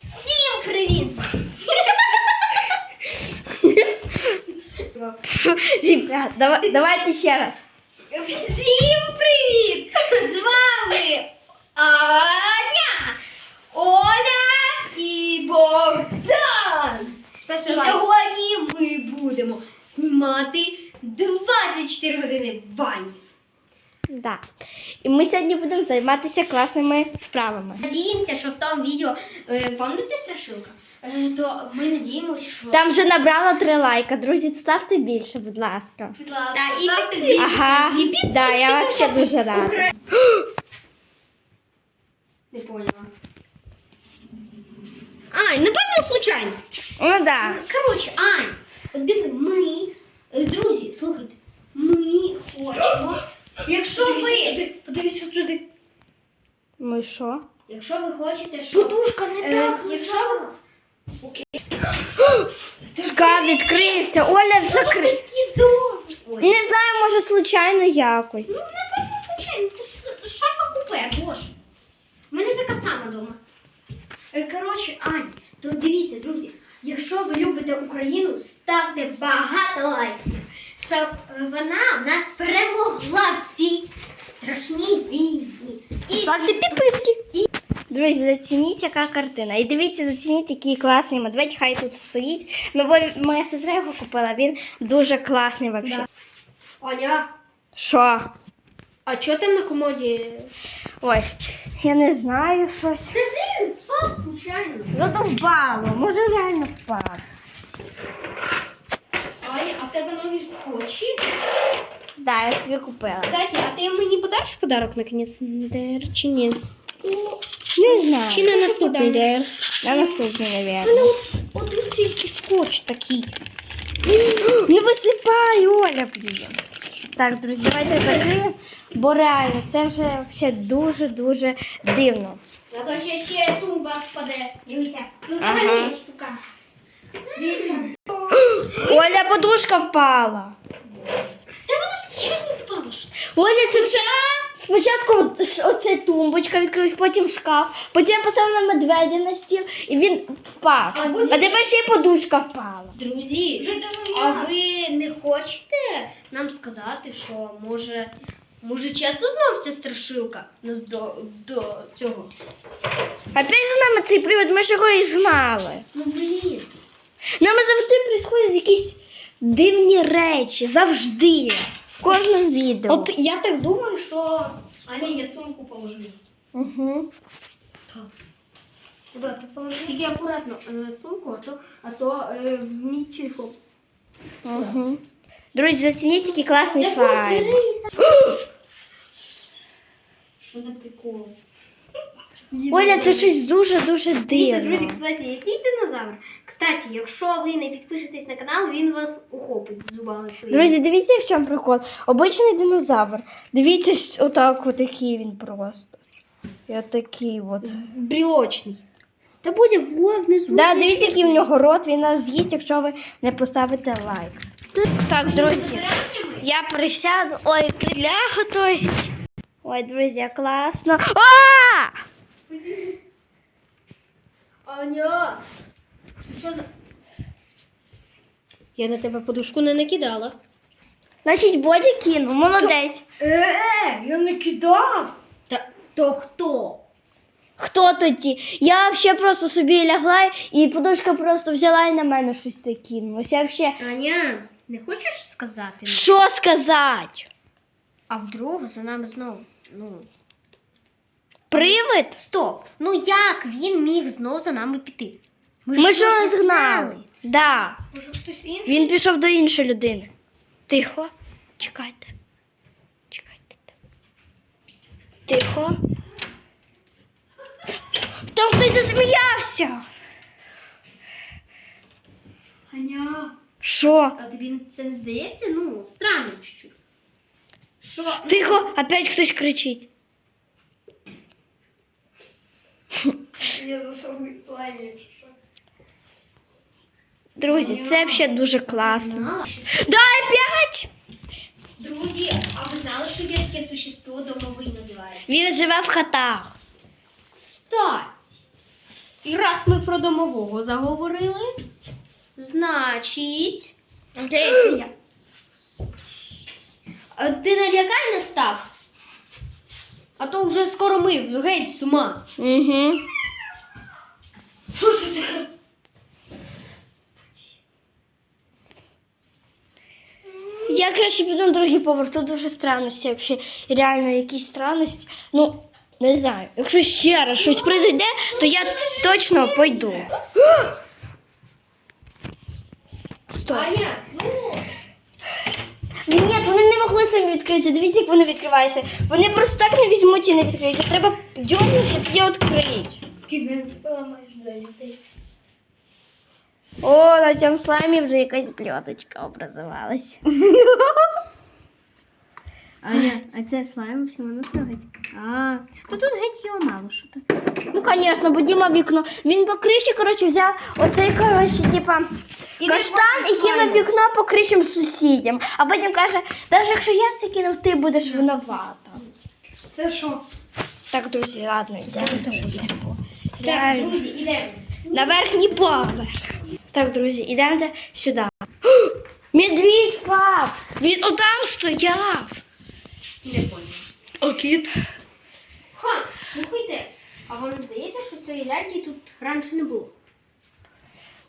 Всім привіт! Ребят, давай, давайте ще раз. Всім привіт! З вами Аня, Оля і Богдан. І сьогодні ми будемо знімати 24 години в ванні. Да. І ми сьогодні будемо займатися класними справами. Надіємося, що в тому відео, е, пам'ятаєте страшилка? Е, То ми надіємося, що Там вже набрало три лайка. Друзі, ставте більше, будь ласка. Будь ласка, ставте більше. Ага, да, я вообще дуже рада. Укра- Не поняла. Ань, напевно, случайно. Ну да. Коротше, Ань, диви, ми, е, друзі, слухайте, ми хочемо, якщо ви, подивіться туди, Ну і що? якщо ви хочете, що... Подушка не Е, якщо ви... Шкаф відкрився, Оля закрив. Ой. Не знаю, може случайно якось. Ну, напевно, звичайно, це ж шафа купе, боже. У мене така сама вдома. Е, Коротше, Ань, то дивіться, друзі, якщо ви любите Україну, ставте багато лайків, щоб вона в нас перемогла в цій страшній війні. І Ставте підписки. Друзі, зацініть, яка картина. І дивіться, зацініть, який класний медведь, хай тут стоїть. Ну, бо моя сестра його купила, він дуже класний взагалі. Да. Аня, Що? а що там на комоді? Ой, я не знаю щось. Та ти впав случайно. Задовбало, може реально впав. Аня, а в тебе нові скотчі? Да, я собі купила. Кстати, а ти мені подариш подарок наконець на ДР чи ні? Не знаю. Чи на наступний ДР? На наступний, мабуть. от один тільки скотч такий. Не висипай, Оля, блін. Так, друзі, давайте закриємо, бо реально це вже взагалі дуже-дуже дивно. А то ще ще тумба впаде. Дивіться. Тут Ага. штука. Оля, подушка впала. Та вона звичайно впала. Оля, це вже спочатку оце тумбочка відкрилась, потім шкаф, потім я поставила медведя на стіл і він впав. А А тепер ще й подушка впала. Друзі, а ви не хочете нам сказати, що може. Може, чесно знов ця страшилка нас до, до цього? Опять за нами цей привид, ми ж його і знали. Ну блін. Нами завжди відбуваються якісь дивні речі, завжди. В кожному відео. От я так думаю, що. Аня, я сумку положила. Угу. Ти. Тільки акуратно е, сумку, а то, а то е, в мій телефон. Угу. Друзі, зацініть такий класний файл. Що за прикол? Оля, це щось дуже-дуже Дивіться, дивно. друзі, кстати, який динозавр? Кстати, якщо ви не підпишетесь на канал, він вас ухопить зубами своїми. Друзі, дивіться, в чому прикол. Обичний динозавр. Дивіться, с- отак отакий він просто. І отакий от. брілочний. Та буде во внизу. Да, дивіться, який в нього рот, він нас з'їсть, якщо ви не поставите лайк. Так, друзі, я присяду. Ой, підлягу, то. Ой, друзі, класно. А! Аня! Що за... Я на тебе подушку не накидала. Значить, Боді кинув, молодець. Е, я не кидав. Та то хто? Хто тоді? Я взагалі просто собі лягла і подушка просто взяла і на мене щось таке кинулось. Я взагалі... Аня, не хочеш сказати? Що сказати? А вдруг за нами знову? Ну. Привид? Стоп! Ну як він міг знову за нами піти? Ми ж ж його згнали. Да. Може хтось інший? Він пішов до іншої людини. Тихо. Чекайте. Чекайте. Тихо. Там хтось засміявся. Аня. Що? А тобі це не здається? Ну, странно чуть-чуть. Що? Тихо, опять хтось кричить. Я за собою плані. Друзі, це взагалі дуже класно. Дай п'ять! Друзі, а ви знали, що є таке существо домовий називається? Він живе в хатах. Кстати. І раз ми про домового заговорили, значить. Я. Ти налякай не став? А то вже скоро ми геть з ума. Угу. Що це таке? Я краще піду на другий поверх, тут дуже странності. Взагалі, реально якісь странності. Ну, не знаю. Якщо ще раз щось произойде, то я точно пойду. Стой. Аня, ну. Ні, вони не могли самі відкритися. Дивіться, як вони відкриваються. Вони просто так не візьмуть і не відкриються. Треба дьорнути, тоді відкриють. Ти не поламаєш двері, здається. О, на цьому слаймі вже якась пльоточка образувалась. Аня, а це слайм не геть. А, то тут геть його мало що так. Ну, звісно, бо Діма вікно. Він по криші, коротше, взяв оцей, коротше, типа, І не каштан хоче і кинув вікно по кришам сусідям. А потім каже, навіть якщо я це кинув, ти будеш винувата. Це що? Так, друзі, ладно, йдемо. Так, Реально. друзі, ідемо. На верхній поверх. Так, друзі, йдемо сюди. Медвідь впав! Він отам стояв. Не понял. О, кіт. Ха, слухайте, а вам здається, що цієї ляльки тут раніше не було?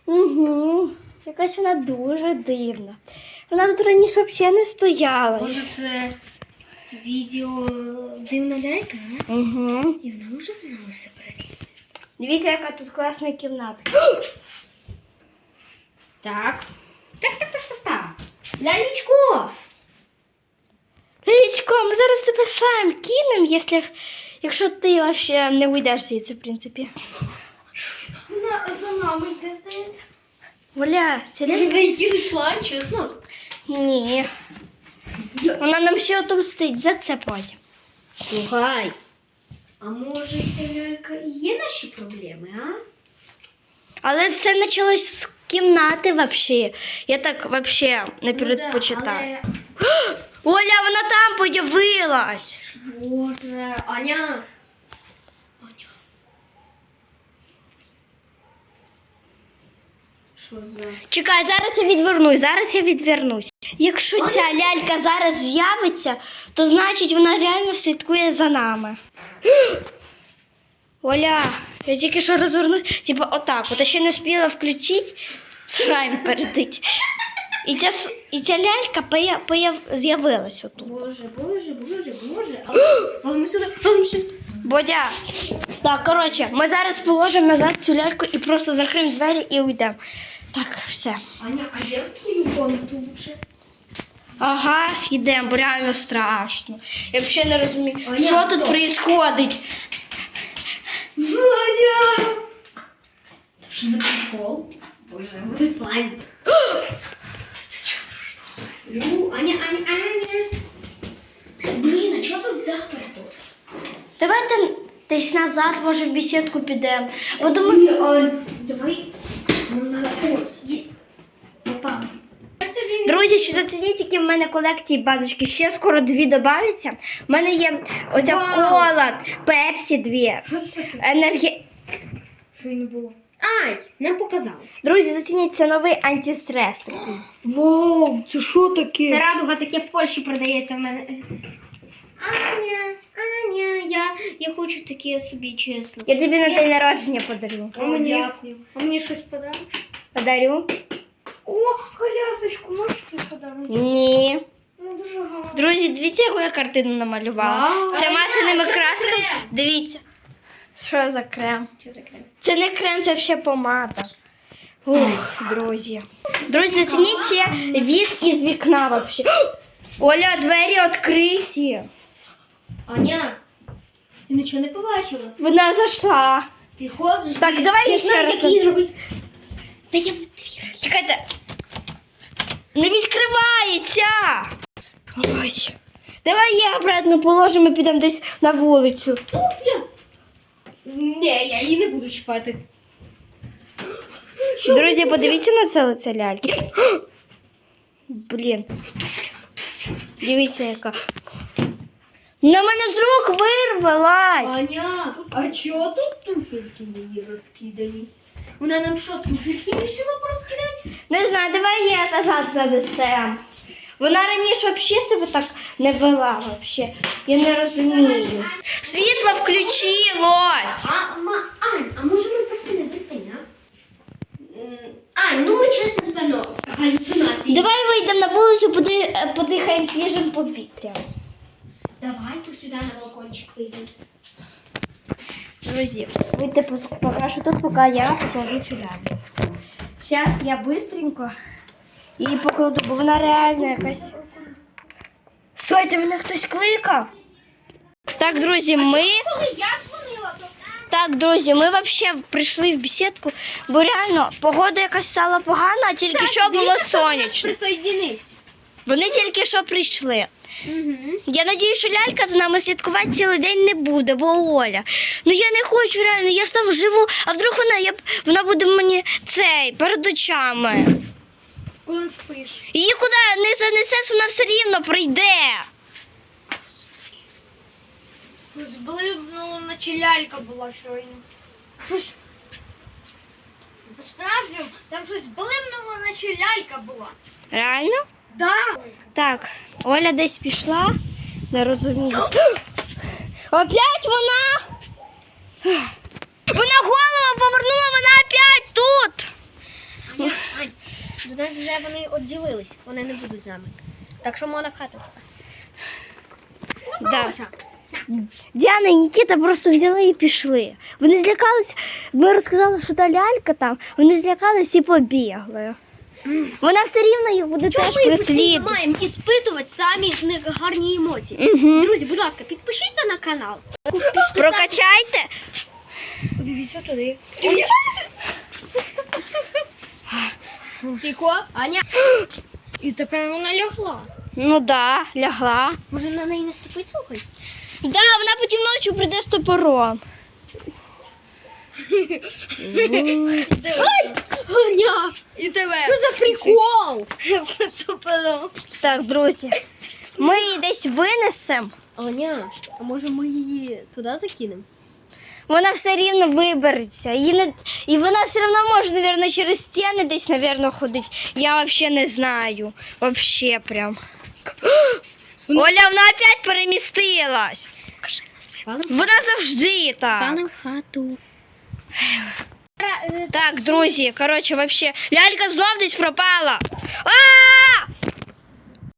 Угу. Якась вона дуже дивна. Вона тут раніше взагалі не стояла. Може це відео дивна лялька, а? Угу. І вона може знову все переслідувати. Дивіться, яка тут класна кімната. Так. Так, так, так, так, так. Лялечко! Річко, ми зараз тебе слайм кинемо, якщо, якщо ти вообще не уйдеш звідси, в принципі. Вона за нами йде, здається. Це Може, лялька? ви кинуть слайм, чесно? Ні. Вона нам ще отомстить за це потім. Слухай. А може ця лялька і є наші проблеми, а? Але все почалось з кімнати взагалі. Я так взагалі не передпочитаю. Оля, вона там появилась. Боже, Аня. Аня. Що за... Чекай, зараз я відвернусь, зараз я відвернусь. Якщо ця лялька зараз з'явиться, то значить вона реально слідкує за нами. Оля, я тільки що розвернусь, типу отак, от я ще не встигла включити, слайм передить. І ця, і ця лялька поя, появ- з'явилась отут. Боже, боже, боже, боже. Ми сюди, сюди. Бодя. Так, коротше, ми зараз положимо назад цю ляльку і просто закриємо двері і уйдемо. Так, все. Аня, а де в твою комнату лучше? Ага, йдемо, бо реально страшно. Я взагалі не розумію, Аня, що тут стоп. відбувається. Аня! Що за прикол? Боже, ми слайм. Ну, Аня, Аня, Аня. Блін, а чого тут заперто? Давайте десь назад, може, в бесідку підемо. Бо думаю, Ань, давай. Ось, єсть. Опа. Друзі, ще зацініть, які в мене колекції баночки. Ще скоро дві додаються. У мене є оця Вау. кола, пепсі дві. Що це таке? Енергі... Що й не було? Ай, нам показалось. Друзі, зацініть, це новий антистрес такий. Вау, це що таке? Це радуга таке в Польщі продається в мене. Аня, Аня, я, я хочу таке собі чесно. Я тобі на день народження подарю. О, дякую. А мені щось подариш? Подарю? О, колясочку, можете подарувати? Ні. Ну. Друзі, дивіться, яку я картину намалювала. Вау. Це А, масляними красками. Дивіться. Що за крем? Що за крем? Це не крем, це ще помада. Ух, друзі. Друзі, зацініть ще від із вікна вообще. Оля, двері відкриті. Аня, ти нічого не побачила? Вона зайшла. Ти ходиш? Так, давай ще раз. Та я в двір. Чекайте. Не відкривається. Ой. Давай я обратно положимо і підемо десь на вулицю. Туфля. Ні, я її не буду чіпати. Друзі, подивіться на це лице ляльки. Блін. Дивіться, яка. На мене з рук вирвалась. Аня, а чого тут туфельки її розкидані? Вона нам що, туфельки вирішила порозкидати? Не знаю, давай я назад занесем. Вона раніше взагалі себе так не вела вообще. Я не розумію. Світло включилось. А, ма, Ань, а може ми просто не виспані, а? Ань, ну ми чесно, напевно, галюцинації. Давай вийдемо на вулицю, поди- е, подихаємо свіжим повітрям. Давайте сюди на балкончик вийдемо. Друзі, вийти покажу тут, поки я покладу сюди. Зараз я быстренько її покладу, бо вона реально якась. Стойте, мене хтось кликав. Так, друзі, ми. Коли я дзвонила, то Так, друзі, ми взагалі прийшли в бесідку, бо реально погода якась стала погана, а тільки що було сонячно. Присоединився. Вони тільки що прийшли. Угу. Я надію, що лялька за нами слідкувати цілий день не буде, бо Оля. Ну я не хочу реально, я ж там живу, а вдруг вона, я, б- вона буде мені цей перед очами. Коли спиш. Її куди не занесе, вона все рівно прийде. Зблибнула, наче лялька була щойно. Щось. По-справжньому, там щось блимнуло, наче лялька була. Реально? Да. Так, Оля десь пішла, не розумію. Опять вона? Вона голову повернула, вона опять тут. Ань, до нас вже вони відділились, вони не будуть з нами. Так що можна в хату. Да. Діана і Нікіта просто взяли і пішли. Вони злякалися. Ми розказали, що та лялька там. Вони злякались і побігли. Вона все рівно їх буде теж преслідувати. маємо іспитувати самі з них гарні емоції. Угу. Друзі, будь ласка, підпишіться на канал. Прокачайте. Дивіться туди. Тихо, Аня. І тепер вона лягла. Ну да, лягла. Може на неї наступить, слухай? Да, вона потім ночі прийде з топором. Аня, І тебе. що за прикол? Так, друзі. Ми її десь винесемо. Аня, а може ми її туди закинемо? Вона все рівно вибереться. Її не... І вона все одно може, мабуть, через стіни десь, мабуть, ходити. Я взагалі не знаю. Вообще прям. Оля, вона опять перемістилась. Вона завжди так. в хату. Так, друзі, коротше, вообще, лялька знов десь пропала. А!